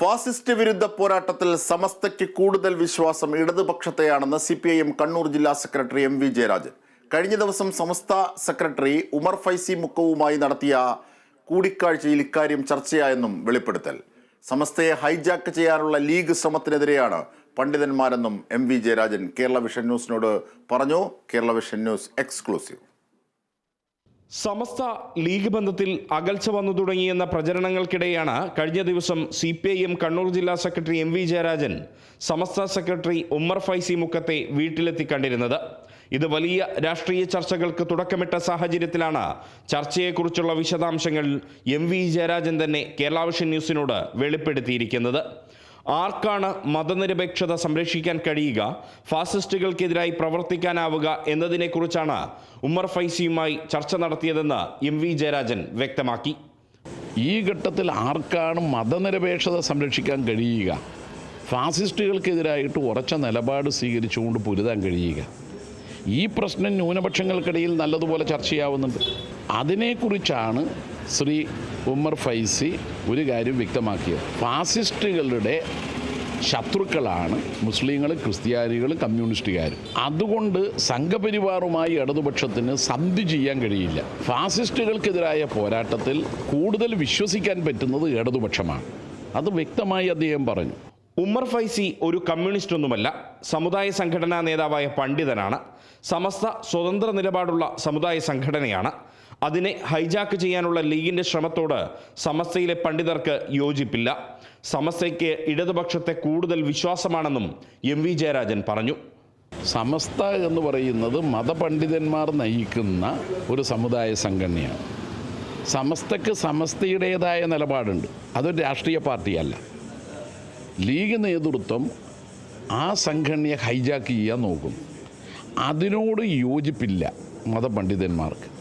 Fascist വിരുദ്ധ പോരാട്ടത്തിൽ സമസ്തയ്ക്ക് കൂടുതൽ വിശ്വാസം ഇടതുപക്ഷത്തെയാണെന്ന് C P I M Kannur ജില്ലാ സെക്രട്ടറി എം വി ജയരാജൻ. കഴിഞ്ഞ ദിവസം സമസ്ത സെക്രട്ടറി ഉമർ ഫൈസി മുക്കവുമായി നടത്തിയ കൂടിക്കാഴ്ചയിൽ ഇക്കാര്യം ചർച്ചയായെന്നും വെളിപ്പെടുത്തൽ. സമസ്തയെ ഹൈജാക്ക് ചെയ്യാനുള്ള ലീഗ് ശ്രമത്തിനെതിരെയാണ് പണ്ഡിതന്മാരെന്നും M V Jayarajan Kerala vision ന്യൂസിനോട് പറഞ്ഞു. Kerala vision news exclusive. Samastha league ബന്ധത്തിൽ അകൽച്ച വന്നു തുടങ്ങിയെന്ന പ്രചരണങ്ങൾക്കിടെയാണ് കഴിഞ്ഞ ദിവസം C P I M Kannur ജില്ലാ secretary M V Jayarajan Samastha secretary Ummar Faizy മുക്കത്തെ വീട്ടിലെത്തി കണ്ടിരുന്നത്. ഇത് വലിയ രാഷ്ട്രീയ ചർച്ചകൾക്ക് തുടക്കമിട്ട സാഹചര്യത്തിലാണ് ചർച്ചയെക്കുറിച്ചുള്ള വിശദാംശങ്ങൾ എം വി ജയരാജൻ തന്നെ കേരളാവിഷൻ ന്യൂസിനോട് വെളിപ്പെടുത്തിയിരിക്കുന്നത്. ആർക്കാണ് മതനിരപേക്ഷത സംരക്ഷിക്കാൻ കഴിയുക? ഫാസിസ്റ്റുകൾക്കെതിരായി പ്രവർത്തിക്കാനാവുക എന്നതിനെക്കുറിച്ചാണ് ഉമ്മർ ഫൈസിയുമായി ചർച്ച നടത്തിയതെന്ന് എം വി ജയരാജൻ വ്യക്തമാക്കി. ഈ ഘട്ടത്തിൽ ആർക്കാണ് മതനിരപേക്ഷത സംരക്ഷിക്കാൻ കഴിയുക? ഫാസിസ്റ്റുകൾക്കെതിരായിട്ട് ഉറച്ച നിലപാട് സ്വീകരിച്ചുകൊണ്ട് പൊരുതാൻ കഴിയുക? ഈ പ്രശ്നം ന്യൂനപക്ഷങ്ങൾക്കിടയിൽ നല്ലതുപോലെ ചർച്ചയാവുന്നുണ്ട്. അതിനെക്കുറിച്ചാണ് ശ്രീ ഉമ്മർ ഫൈസി ഒരു കാര്യം വ്യക്തമാക്കിയത്. ഫാസിസ്റ്റുകളുടെ ശത്രുക്കളാണ് മുസ്ലിങ്ങൾ ക്രിസ്ത്യാനികൾ കമ്മ്യൂണിസ്റ്റുകാരും. അതുകൊണ്ട് സംഘപരിവാറുമായി ഇടതുപക്ഷത്തിന് സന്ധി ചെയ്യാൻ കഴിയില്ല. ഫാസിസ്റ്റുകൾക്കെതിരായ പോരാട്ടത്തിൽ കൂടുതൽ വിശ്വസിക്കാൻ പറ്റുന്നത് ഇടതുപക്ഷമാണ്. അത് വ്യക്തമായി അദ്ദേഹം പറഞ്ഞു. ഉമ്മർ ഫൈസി ഒരു കമ്മ്യൂണിസ്റ്റ് ഒന്നുമല്ല സമുദായ സംഘടനാ നേതാവായ പണ്ഡിതനാണ്. സമസ്ത സ്വതന്ത്ര നിലപാടുള്ള സമുദായ സംഘടനയാണ്. അതിനെ ഹൈജാക്ക് ചെയ്യാനുള്ള ലീഗിന്റെ ശ്രമത്തോട് സമസ്തയിലെ പണ്ഡിതർക്ക് യോജിപ്പില്ല. സമസ്തയ്ക്ക് ഇടതുപക്ഷത്തെ കൂടുതൽ വിശ്വാസമാണെന്നും എം വി ജയരാജൻ പറഞ്ഞു. സമസ്ത എന്ന് പറയുന്നത് മതപണ്ഡിതന്മാർ നയിക്കുന്ന ഒരു സമുദായ സംഘടനയാണ്. സമസ്തക്ക് സമസ്തയുടേതായ നിലപാടുണ്ട്. അതൊരു രാഷ്ട്രീയ പാർട്ടിയല്ല. ലീഗ് നേതൃത്വം ആ സംഘടനയെ ഹൈജാക്ക് ചെയ്യാൻ നോക്കും അതിനോട് യോജിപ്പില്ല മതപണ്ഡിതന്മാർക്ക്.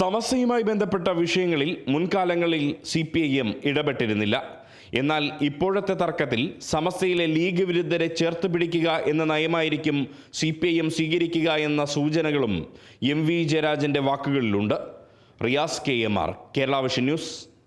സമസ്യയുമായി ബന്ധപ്പെട്ട വിഷയങ്ങളിൽ മുൻകാലങ്ങളിൽ സി പി ഐ എം ഇടപെട്ടിരുന്നില്ല. എന്നാൽ ഇപ്പോഴത്തെ തർക്കത്തിൽ സമസ്യയിലെ ലീഗ് വിരുദ്ധരെ ചേർത്ത് പിടിക്കുക എന്ന നയമായിരിക്കും സി പി ഐ എം സ്വീകരിക്കുക എന്ന സൂചനകളും എം വി ജയരാജന്റെ വാക്കുകളിലുണ്ട്. Riyas K M R Kerala vision news.